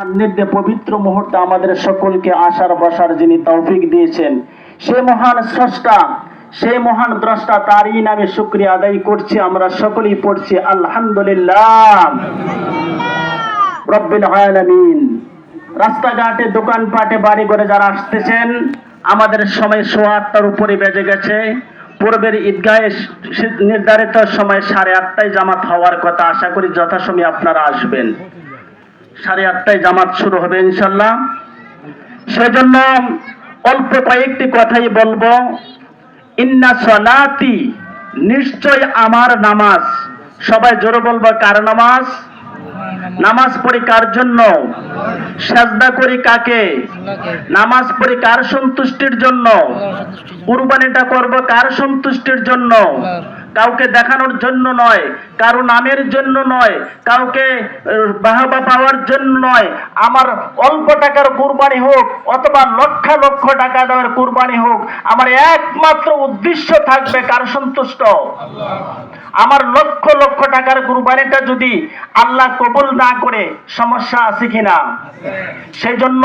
সান্নিধ্যে পবিত্র মুহূর্তে আমাদের সকলকে আসার বসার যিনি তৌফিক দিয়েছেন সে মহান স্রষ্টা, সেই মহান দ্রষ্টা তারই নামে শুক্রিয়া আদায় করছি, আমরা সকলেই পড়ছি আলহামদুলিল্লাহ। রব্বিল আলামিন। রাস্তাঘাটে, দোকানপাটে বাড়ি করে যারা আসতেছেন, আমাদের সময় সোয়া আটটার উপরে বেজে গেছে। পূর্বের ঈদগাহে নির্ধারিত সময় সাড়ে আটটায় জামাত হওয়ার কথা আশা করি যথাসময়ে আপনারা আসবেন। সাড়ে আটটায় জামাত শুরু হবে ইনশাল্লাহ। সেজন্য অল্প কয়েকটি কথাই বলব। ইন্না সলাতি, নিশ্চয় আমার নামাজ। সবাই জোরে বলব, কার নামাজ? নামাজ পড়ি কার জন্য? সাজদা করি কাকে? নামাজ পড়ি কার সন্তুষ্টির জন্য? কুরবানিটা করব কার সন্তুষ্টির জন্য? কাউকে দেখানোর জন্য নয়, কারও নামের জন্য নয়, কাউকে বাহবা পাওয়ার জন্য নয়। আমার অল্প টাকার কুরবানি হোক অথবা লক্ষ লক্ষ টাকা দেওয়ার কুরবানি হোক, আমার একমাত্র উদ্দেশ্য থাকবে কার সন্তুষ্ট? আমার লক্ষ লক্ষ টাকার কুরবানিটা যদি আল্লাহ কবুল না করে, সমস্যা আছে কিনা? সেই জন্য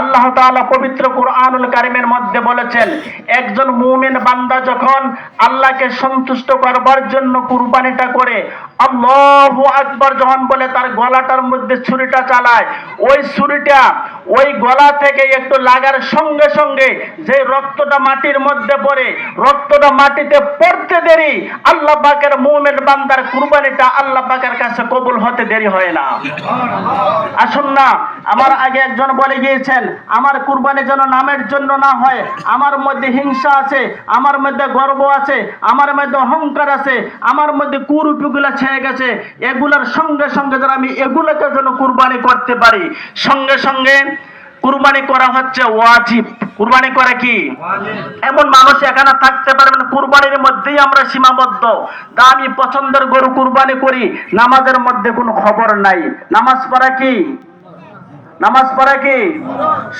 আল্লাহ তাআলা পবিত্র কোরআনুল কারিমের মধ্যে বলেছেন, একজন মুমিন বান্দা যখন আল্লাহকে সন্তুষ্ট করবার জন্য কুরবানিটা করে। আল্লাহু আকবার যখন বলে তার গলাটার মধ্যে ছুরিটা চালায়, ওই ছুরিটা ওই গলা থেকে একটু লাগার সঙ্গে সঙ্গে যে রক্তটা মাটির মধ্যে পড়ে, রক্তটা মাটিতে পড়তে দেরি, আল্লাহ পাকের মুমিন বান্দার কুরবানিটা আল্লাহ পাকের কাছে কবুল হতে দেরি হয় না। আসুন না আমার আগে একজন বলে গিয়েছেন আমার কুরবানি যেন নামের জন্য না হয় আমার মধ্যে হিংসা আছে আমার মধ্যে গর্ব আছে আমার মধ্যে অহংকার আছে আমার মধ্যে কুরুপিগুলা ছেয়ে গেছে এগুলার সঙ্গে সঙ্গে যেন আমি এগুলোকে যেন কুরবানি করতে পারি। সঙ্গে সঙ্গে কুরবানি করা হচ্ছে ওয়াজিব। কুরবানি করা কি? এমন মানুষ এখানে থাকতে পারবে না কুরবানির মধ্যেই আমরা সীমাবদ্ধ। তা আমি পছন্দের গরু কুরবানি করি নামাজের মধ্যে কোনো খবর নাই। নামাজ পড়া কি? নামাজ পড়া কি?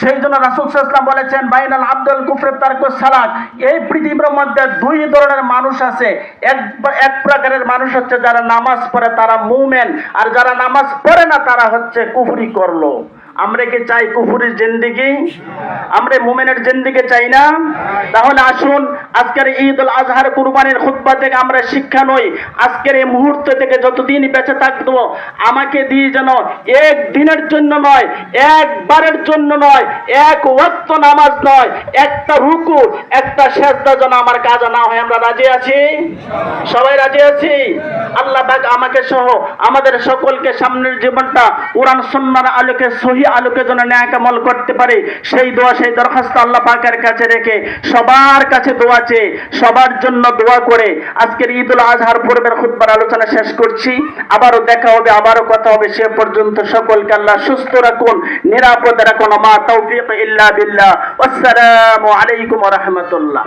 সেই জন্য রাসুল ইসলাম বলেছেন, বাইনাল আব্দুল কুফরে তারকু সালাত। এই পৃথিবীর মধ্যে দুই ধরনের মানুষ আছে। এক এক প্রকারের মানুষ হচ্ছে যারা নামাজ পড়ে, তারা মুমেন। আর যারা নামাজ পড়ে না, তারা হচ্ছে কুফরি করল। আমরা কি চাই কুফুরির জিন্দিগি? আমরা মুমেনের জিন্দিগি চাই না? তাহলে আসুন আজকের ঈদ উল আজহার কুরবানির খুতবা থেকে আমরা শিক্ষা নই। আজকের এই মুহূর্ত থেকে যতদিন বেঁচে থাকব, আমাকে দিয়ে যেন এক দিনের জন্য নয়, একবারের জন্য নয়, এক ওয়াক্ত নামাজ নয়, একটা রুকু, একটা সেজদা যেন আমার কাজ না হয়। আমরা রাজি আছি? সবাই রাজি আছি? আল্লাহ পাক আমাকে সহ আমাদের সকলকে সামনের জীবনটা কোরআন সুন্নাহর আলোকে, সহি আলোকে যেন ন্যায় আমল করতে পারে। সেই দোয়া, সেই দরখাস্ত আল্লাহ পাকের কাছে রেখে সবার কাছে দোয়া চেয়ে সবার জন্য দোয়া করে আজকের ঈদুল আজহার পূর্বের খুতবার আলোচনা শেষ করছি। আবারও দেখা হবে, আবারও কথা হবে, সে পর্যন্ত সকলকে আল্লাহ সুস্থ রাখুন, নিরাপদ রাখুন। মা তৌফিক ইল্লা বিল্লাহ। আসসালামু আলাইকুম রাহমাতুল্লাহ।